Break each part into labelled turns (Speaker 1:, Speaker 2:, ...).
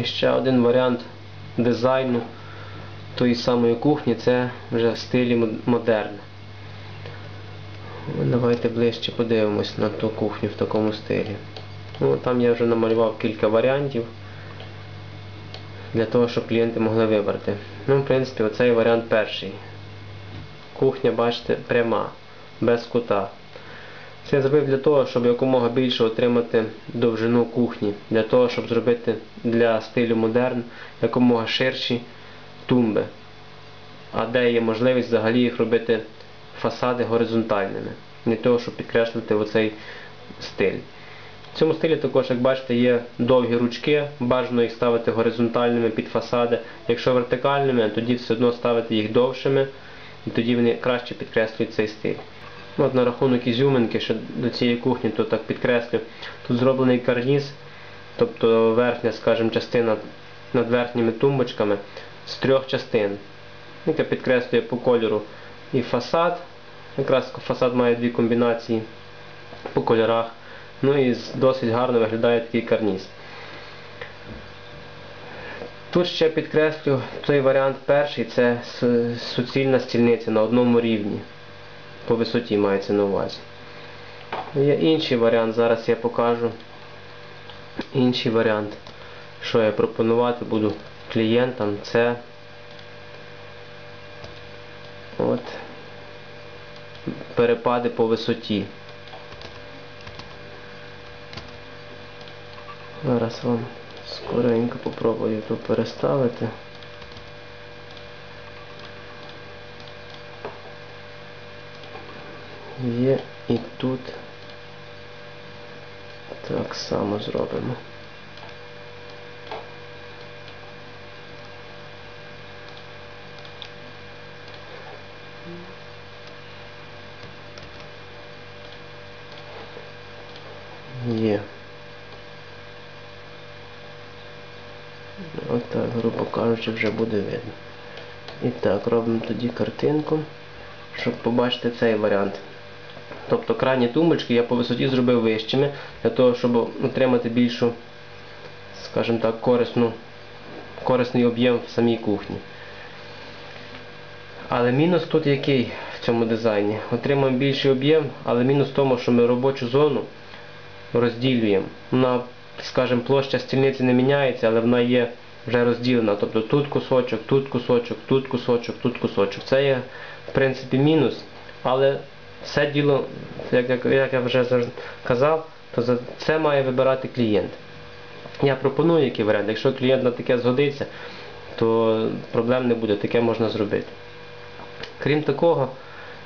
Speaker 1: І ще один варіант дизайну тої самої кухні це вже в стилі мод- модерн. Давайте ближче подивимось на ту кухню в такому стилі. Ну, там я вже намалював кілька варіантів для того, щоб клієнти могли вибрати. Ну, в принципі, оцей варіант перший. Кухня, бачите, пряма, без кута. Це я зробив для того, щоб якомога більше отримати довжину кухні, для того, щоб зробити для стилю модерн якомога ширші тумби. А де є можливість взагалі їх робити фасади горизонтальними, для того, щоб підкреслити оцей стиль. В цьому стилі також, як бачите, є довгі ручки, бажано їх ставити горизонтальними під фасади. Якщо вертикальними, тоді все одно ставити їх довшими, і тоді вони краще підкреслюють цей стиль. Ну, От на рахунок ізюминки, що до цієї кухні, то так підкреслю. Тут зроблений карніз, тобто верхня, скажімо, частина над верхніми тумбочками з трьох частин, яка підкреслює по кольору і фасад. Якраз фасад має дві комбінації по кольорах. Ну і досить гарно виглядає такий карніз. Тут ще підкреслю той варіант перший це суцільна стільниця на одному рівні. По висоті мається на увазі. Є інший варіант, зараз я покажу. Інший варіант, що я пропонувати буду клієнтам, це от перепади по висоті. Зараз вам скоренько попробую тут переставити. Є і тут так само зробимо. Є. Отак, грубо кажучи, вже буде видно. І так, робимо тоді картинку, щоб побачити цей варіант. Тобто крайні тумбочки я по висоті зробив вищими, для того, щоб отримати більшу, скажімо так, корисну, корисний об'єм в самій кухні. Але мінус тут який в цьому дизайні? Отримуємо більший об'єм, але мінус в тому, що ми робочу зону розділюємо. Вона, скажімо, площа стільниці не міняється, але вона є вже розділена. Тобто тут кусочок, тут кусочок, тут кусочок, тут кусочок. Це є, в принципі, мінус, але все діло, як, як, я вже казав, то за це має вибирати клієнт. Я пропоную який варіант. Якщо клієнт на таке згодиться, то проблем не буде, таке можна зробити. Крім такого,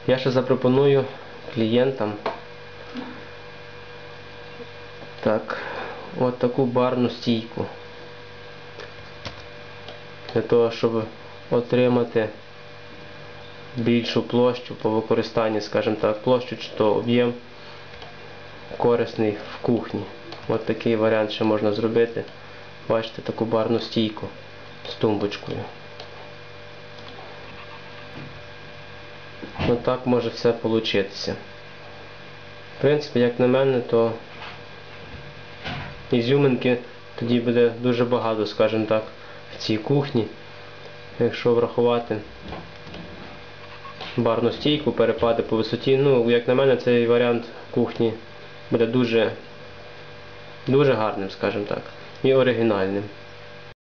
Speaker 1: я ще запропоную клієнтам так, от таку барну стійку. Для того, щоб отримати більшу площу по використанні, скажімо так, площу чи то об'єм корисний в кухні. От такий варіант ще можна зробити. Бачите таку барну стійку з тумбочкою. Отак може все получитися. В принципі, як на мене, то ізюминки тоді буде дуже багато, скажімо так, в цій кухні. Якщо врахувати барну стійку, перепади по висоті. Ну, як на мене, цей варіант кухні буде дуже, дуже гарним, скажімо так, і оригінальним.